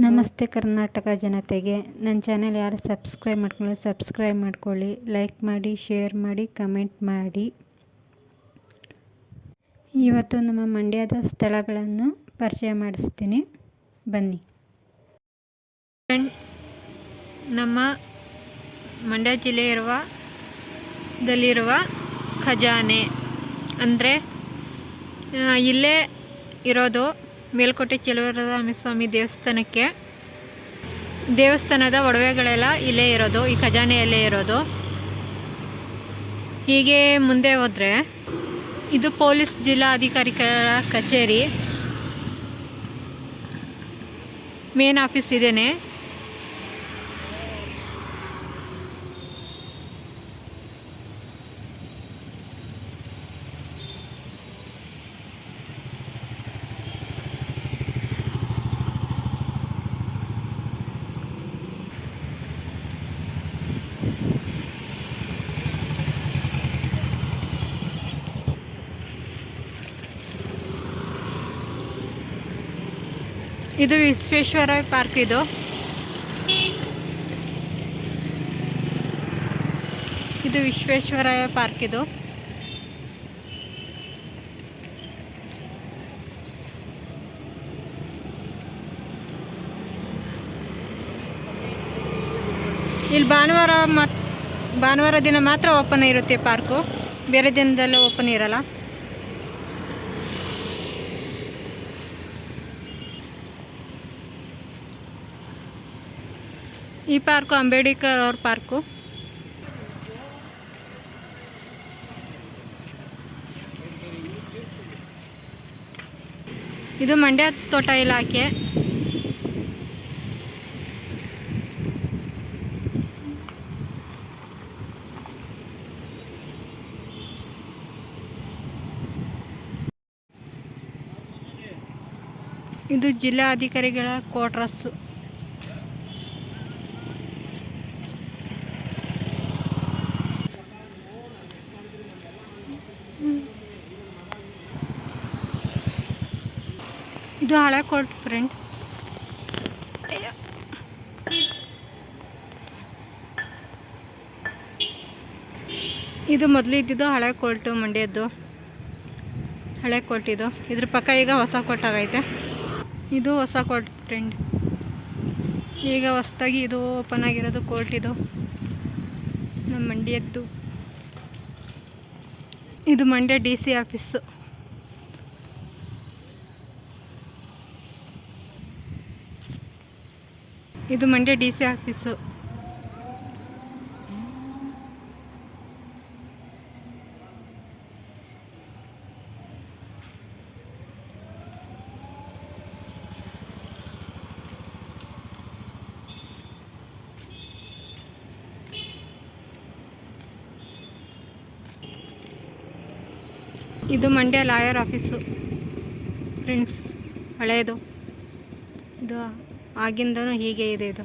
ನಮಸ್ತೆ ಕರ್ನಾಟಕ ಜನತೆಗೆ. ನನ್ನ ಚಾನೆಲ್ ಯಾರು ಸಬ್ಸ್ಕ್ರೈಬ್ ಮಾಡ್ಕೊಳ್ಳಿ ಸಬ್ಸ್ಕ್ರೈಬ್ ಮಾಡ್ಕೊಳ್ಳಿ. ಲೈಕ್ ಮಾಡಿ, ಶೇರ್ ಮಾಡಿ, ಕಮೆಂಟ್ ಮಾಡಿ. ಇವತ್ತು ನಮ್ಮ ಮಂಡ್ಯದ ಸ್ಥಳಗಳನ್ನು ಪರಿಚಯ ಮಾಡಿಸ್ತೀನಿ. ಬನ್ನಿ. ನಮ್ಮ ಮಂಡ್ಯ ಜಿಲ್ಲೆ ಇರುವ ದಲ್ಲಿರುವ ಖಜಾನೆ. ಅಂದರೆ ಇಲ್ಲೇ ಇರೋದು ಮೇಲ್ಕೋಟೆ ಸ್ವಾಮಿ ದೇವಸ್ಥಾನಕ್ಕೆ. ದೇವಸ್ಥಾನದ ಒಡವೆಗಳೆಲ್ಲ ಇಲ್ಲೇ ಇರೋದು, ಈ ಖಜಾನೆಯಲ್ಲೇ ಇರೋದು. ಹೀಗೆ ಮುಂದೆ ಹೋದರೆ, ಇದು ಪೊಲೀಸ್ ಜಿಲ್ಲಾಧಿಕಾರಿಗಳ ಕಚೇರಿ. ಮೇನ್ ಆಫೀಸ್ ಇದೇನೆ. ಇದು ವಿಶ್ವೇಶ್ವರ ಪಾರ್ಕ್ ಇದು. ಇದು ವಿಶ್ವೇಶ್ವರಯ್ಯ ಪಾರ್ಕ್ ಇದು. ಇಲ್ಲಿ ಭಾನುವಾರ ಮತ್ ಭಾನುವಾರ ದಿನ ಮಾತ್ರ ಓಪನ್ ಇರುತ್ತೆ ಪಾರ್ಕು. ಬೇರೆ ದಿನದಲ್ಲ ಓಪನ್ ಇರಲ್ಲ. ಈ ಪಾರ್ಕು ಅಂಬೇಡ್ಕರ್ ಅವ್ರ ಪಾರ್ಕು. ಇದು ಮಂಡ್ಯ ತೋಟ ಇಲಾಖೆ. ಇದು ಜಿಲ್ಲಾಧಿಕಾರಿಗಳ ಕ್ವಾರ್ಟರ್ಸು. ಇದು ಹಳೆ ಕೋರ್ಟ್ ಫ್ರೆಂಡ್ ಇದು ಮೊದಲು ಇದ್ದಿದ್ದು ಹಳೆ ಕೋರ್ಟು ಮಂಡ್ಯದ್ದು. ಹಳೆ ಕೋರ್ಟ್ ಇದು. ಇದ್ರ ಪಕ್ಕ ಈಗ ಹೊಸ ಕೋರ್ಟ್ ಆಗೈತೆ. ಇದು ಹೊಸ ಕೋರ್ಟ್ ಫ್ರೆಂಡ್ ಈಗ ಹೊಸ್ದಾಗಿ ಇದು ಓಪನ್ ಆಗಿರೋದು ಕೋರ್ಟ್ ಇದು. ನಮ್ಮ ಮಂಡ್ಯದ್ದು. ಇದು ಮಂಡ್ಯ ಡಿ ಸಿ ಆಫೀಸು. ಇದು ಮಂಡ್ಯ ಡಿ ಸಿ ಆಫೀಸು. ಇದು ಮಂಡ್ಯ ಲಾಯರ್ ಆಫೀಸು. ಫ್ರೆಂಡ್ಸ್ ಹಳೆಯದು ಇದು ಆಗಿಂದನೂ ಹೀಗೆ ಇದೆ ಇದು.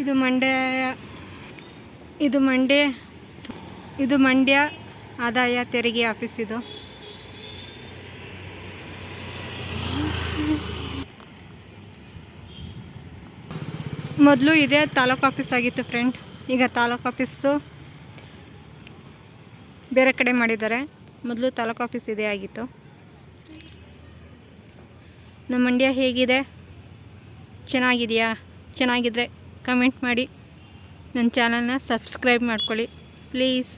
ಇದು ಮಂಡ್ಯ ಇದು ಮಂಡ್ಯ ಇದು ಮಂಡ್ಯ ಆದಾಯ ತೆರಿಗೆ ಆಫೀಸ್ ಇದು. ಮೊದಲು ಇದೇ ತಾಲೂಕು ಆಫೀಸ್ ಆಗಿತ್ತು ಫ್ರೆಂಡ್. ಈಗ ತಾಲೂಕು ಆಫೀಸು ಬೇರೆ ಕಡೆ ಮಾಡಿದ್ದಾರೆ. ಮೊದಲು ತಾಲೂಕು ಆಫೀಸ್ ಇದೇ ಆಗಿತ್ತು. ನಮ್ಮ ಮಂಡ್ಯ ಹೇಗಿದೆ? ಚೆನ್ನಾಗಿದೆಯಾ? ಚೆನ್ನಾಗಿದ್ರೆ ಕಮೆಂಟ್ ಮಾಡಿ. ನನ್ನ ಚಾನಲ್ನ ಸಬ್ಸ್ಕ್ರೈಬ್ ಮಾಡ್ಕೊಳ್ಳಿ. ಪ್ಲೀಸ್.